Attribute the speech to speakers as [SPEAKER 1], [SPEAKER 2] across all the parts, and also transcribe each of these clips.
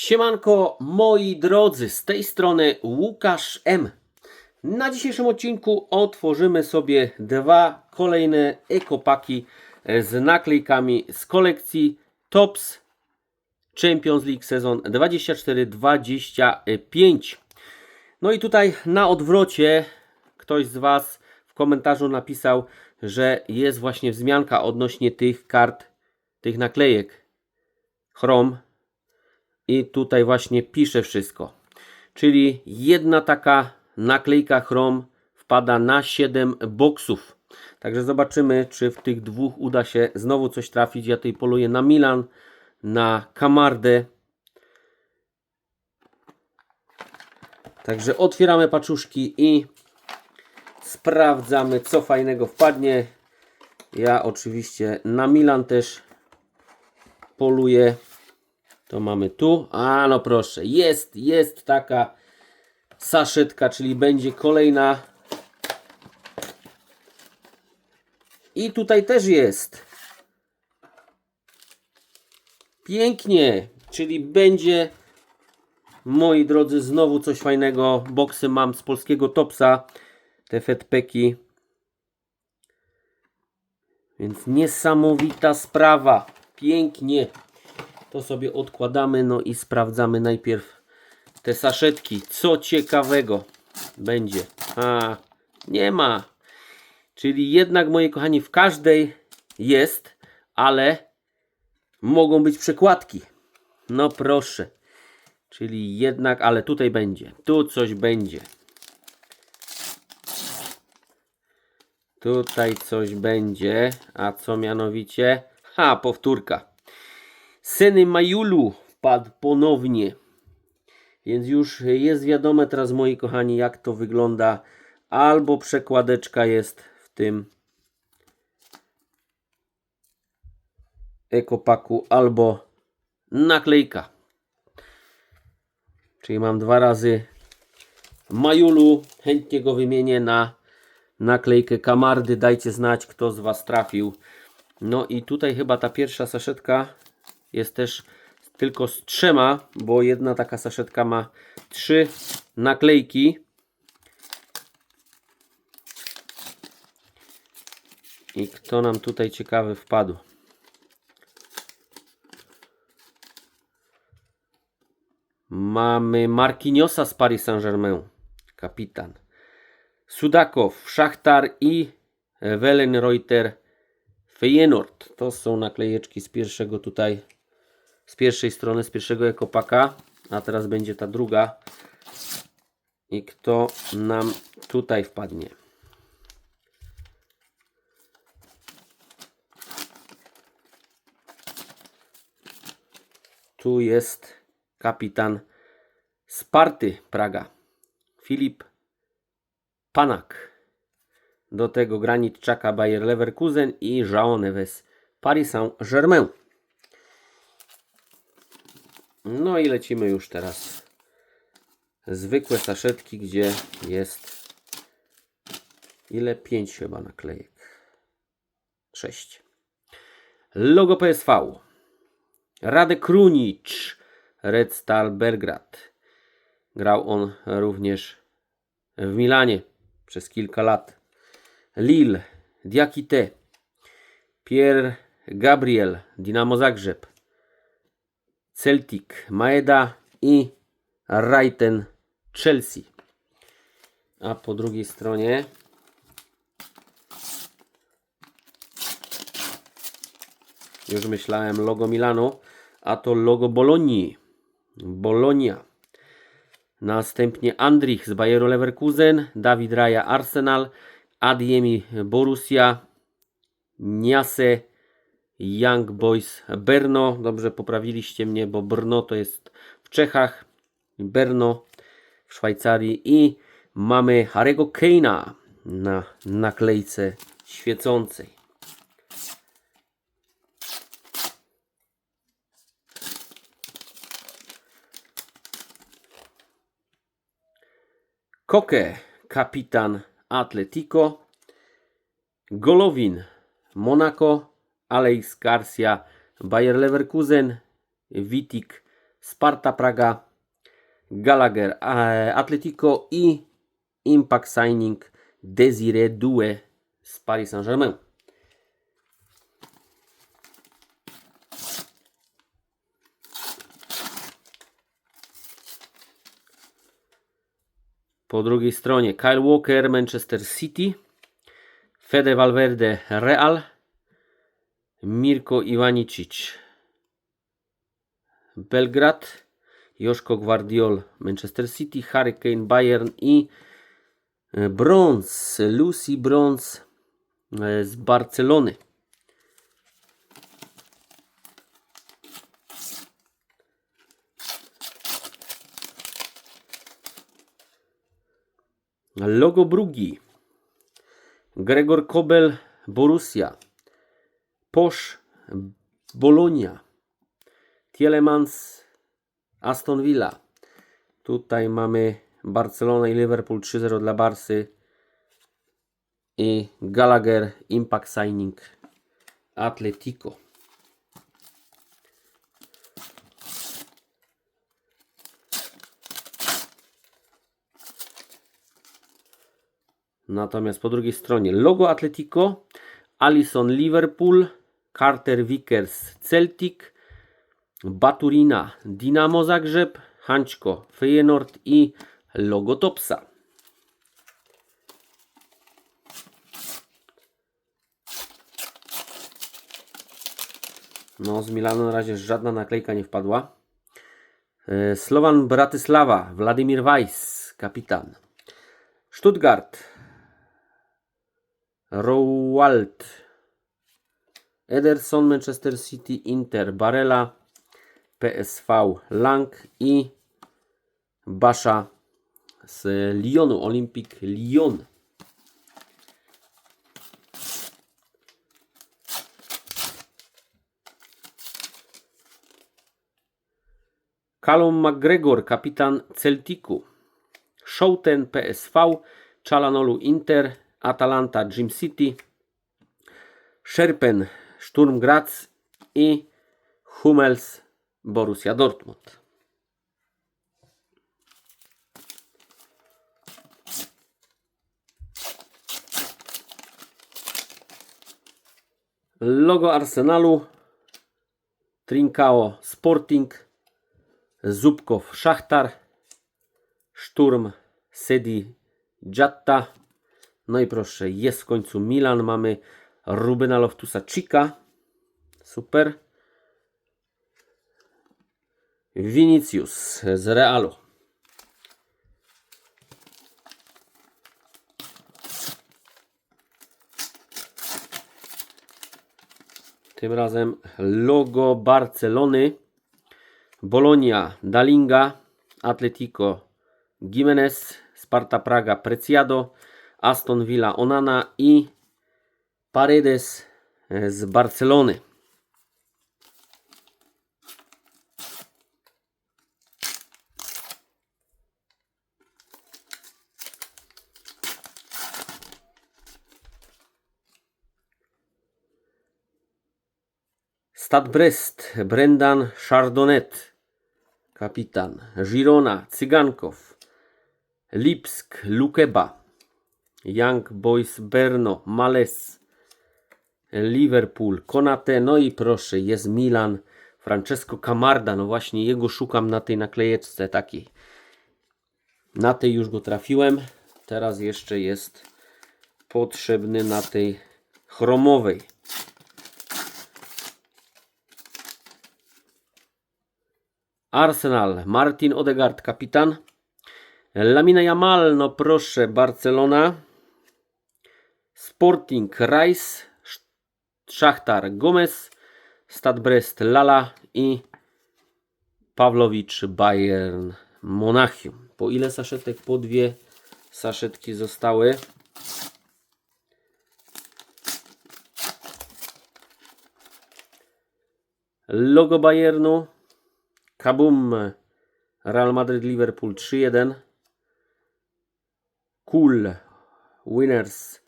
[SPEAKER 1] Siemanko, moi drodzy, z tej strony Łukasz M. Na dzisiejszym odcinku otworzymy sobie dwa kolejne ekopaki z naklejkami z kolekcji Tops Champions League sezon 24-25. No i tutaj na odwrocie ktoś z Was w komentarzu napisał, że jest właśnie wzmianka odnośnie tych kart, tych naklejek Chrome i tutaj właśnie pisze wszystko. Czyli jedna taka naklejka Chrome wpada na 7 boksów. Także zobaczymy, czy w tych dwóch uda się znowu coś trafić. Ja tutaj poluję na Milan, na Kamardę. Także otwieramy paczuszki i sprawdzamy, co fajnego wpadnie. Ja oczywiście na Milan też poluję. To mamy tu. A no proszę, jest, jest taka saszetka, czyli będzie kolejna. I tutaj też jest. Pięknie, czyli będzie, moi drodzy, znowu coś fajnego. Boksy mam z polskiego Topsa, te fetpeki. Więc niesamowita sprawa. Pięknie. To sobie odkładamy, no i sprawdzamy najpierw te saszetki. Co ciekawego będzie. A, nie ma. Czyli jednak, moi kochani, w każdej jest, ale mogą być przekładki. No proszę. Czyli jednak, ale tutaj będzie. Tu coś będzie. Tutaj coś będzie. A co mianowicie? Ha, powtórka. Seny Majulu wpadł ponownie. Więc już jest wiadome teraz, moi kochani, jak to wygląda. Albo przekładeczka jest w tym ekopaku, albo naklejka. Czyli mam dwa razy Majulu. Chętnie go wymienię na naklejkę Kamardy. Dajcie znać, kto z Was trafił. No i tutaj chyba ta pierwsza saszetka jest też tylko z trzema, bo jedna taka saszetka ma trzy naklejki. I kto nam tutaj ciekawy wpadł? Mamy Marquinhosa z Paris Saint-Germain, kapitan. Sudakow, Szachtar i Wellenreuter Feyenoord. To są naklejeczki z pierwszego tutaj, z pierwszej strony, z pierwszego ekopaka. A teraz będzie ta druga. I kto nam tutaj wpadnie? Tu jest kapitan Sparty Praga. Filip Panak. Do tego Granit Czaka Bayer Leverkusen i João Neves Paris Saint-Germain. No i lecimy już teraz. Zwykłe saszetki, gdzie jest ile? 5 chyba naklejek. 6. Logo PSV. Radek Krunic. Red Star Belgrad. Grał on również w Milanie przez kilka lat. Lille, Diakite, Pierre Gabriel, Dinamo Zagrzeb, Celtic, Maeda i Raiten Chelsea. A po drugiej stronie już myślałem logo Milanu, a to logo Bolonii. Bolonia. Następnie Andrich z Bayeru Leverkusen, Dawid Raja Arsenal, Adiemi Borussia, Niase Young Boys Brno. Dobrze poprawiliście mnie, bo Brno to jest w Czechach, Brno w Szwajcarii i mamy Harego Keina na naklejce świecącej. Koke, kapitan Atletico, Golovin, Monaco, Alex Garcia, Bayer Leverkusen, Witik, Sparta Praga, Gallagher, Atletico i Impact Signing Desiré Doué z Paris Saint-Germain. Po drugiej stronie Kyle Walker, Manchester City, Fede Valverde, Real, Mirko Iwanicic, Belgrad, Joszko Gvardiol, Manchester City, Harry Kane, Bayern i e, Brąz, Lucy Brąz e, z Barcelony. Logo Brugi. Gregor Kobel, Borussia. Posz, Bologna. Tielemans, Aston Villa. Tutaj mamy Barcelona i Liverpool 3-0 dla Barsy. I Gallagher, Impact Signing, Atletico. Natomiast po drugiej stronie logo Atletico, Alison Liverpool, Carter Vickers Celtic, Baturina Dinamo Zagrzeb, Hańczko Feyenoord i logo Topsa. No, z Milanu na razie żadna naklejka nie wpadła. E, Slovan Bratislava, Wladimir Weiss, kapitan. Stuttgart, Rowald, Ederson, Manchester City, Inter, Barella, PSV, Lang i Basza z Lyonu, Olympic Lyon. Callum McGregor, kapitan Celticu. Schouten PSV, Chalanolu Inter, Atalanta Gym City, Scherpen Sturm Graz i Hummels Borussia Dortmund. Logo Arsenalu Trincao Sporting Zubkow Szachtar Szturm Sedi Jatta no i proszę, jest w końcu Milan. Mamy Rubena Loftusa Chica. Super. Vinicius z Realu. Tym razem logo Barcelony. Bologna, Dalinga, Atletico, Jimenez, Sparta Praga, Preciado, Aston Villa Onana i Paredes e, z Barcelony. Stad Brest, Brendan Chardonnette, kapitan. Girona, Cygankow, Lipsk, Lukeba, Young Boys Berno, Males, Liverpool, Konate, no i proszę, jest Milan, Francesco Camarda, no właśnie jego szukam na tej naklejeczce takiej. Na tej już go trafiłem, teraz jeszcze jest potrzebny na tej chromowej. Arsenal, Martin Odegaard, kapitan. Lamina Jamal, no proszę, Barcelona. Sporting Rice, Szachtar Gomez, Stad Brest Lala i Pawlowicz Bayern Monachium. Po ile saszetek? Po dwie saszetki zostały. Logo Bayernu. Kabum. Real Madrid Liverpool 3-1. Cool. Winners.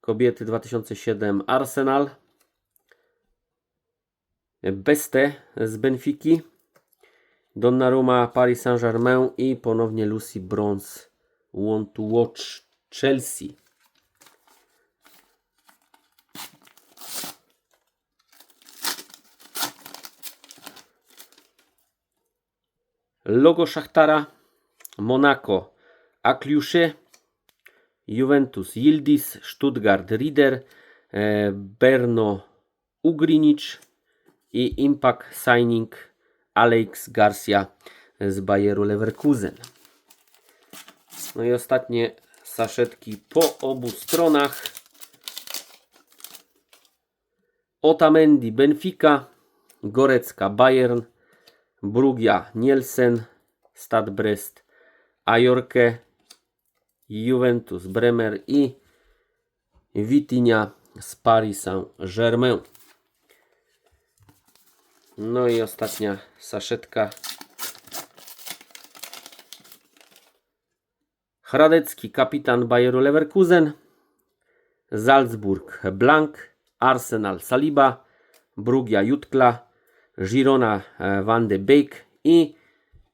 [SPEAKER 1] Kobiety 2007 Arsenal. Beste z Benfiki. Donnarumma, Paris Saint-Germain i ponownie Lucy Bronze. Want to watch Chelsea. Logo Szachtara, Monaco, Akliusze, Juventus, Yildiz, Stuttgart, Rieder, e, Berno, Ugrinic i Impact Signing Alex Garcia z Bayeru Leverkusen. No i ostatnie saszetki po obu stronach. Otamendi, Benfica, Gorecka, Bayern, Brugia, Nielsen, Stad Brest, Ajorkę, Juventus, Bremer i Vitinha z Paris Saint-Germain. No i ostatnia saszetka. Hradecki, kapitan Bayeru Leverkusen, Salzburg, Blank, Arsenal, Saliba, Brugia, Jutkla, Girona, e, Van de Beek i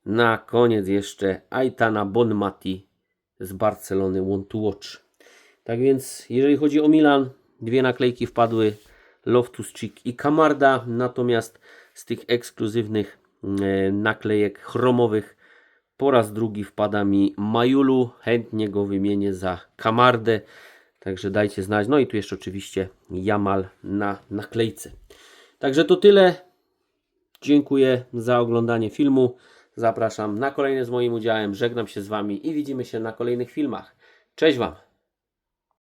[SPEAKER 1] na koniec jeszcze Aitana Bonmati z Barcelony Want to Watch. Tak więc, jeżeli chodzi o Milan, dwie naklejki wpadły Loftus-Cheek i Camarda, natomiast z tych ekskluzywnych e, naklejek chromowych po raz drugi wpada mi Majulu, chętnie go wymienię za Camardę, także dajcie znać. No i tu jeszcze oczywiście Jamal na naklejce. Także to tyle. Dziękuję za oglądanie filmu. Zapraszam na kolejny z moim udziałem. Żegnam się z Wami i widzimy się na kolejnych filmach. Cześć Wam!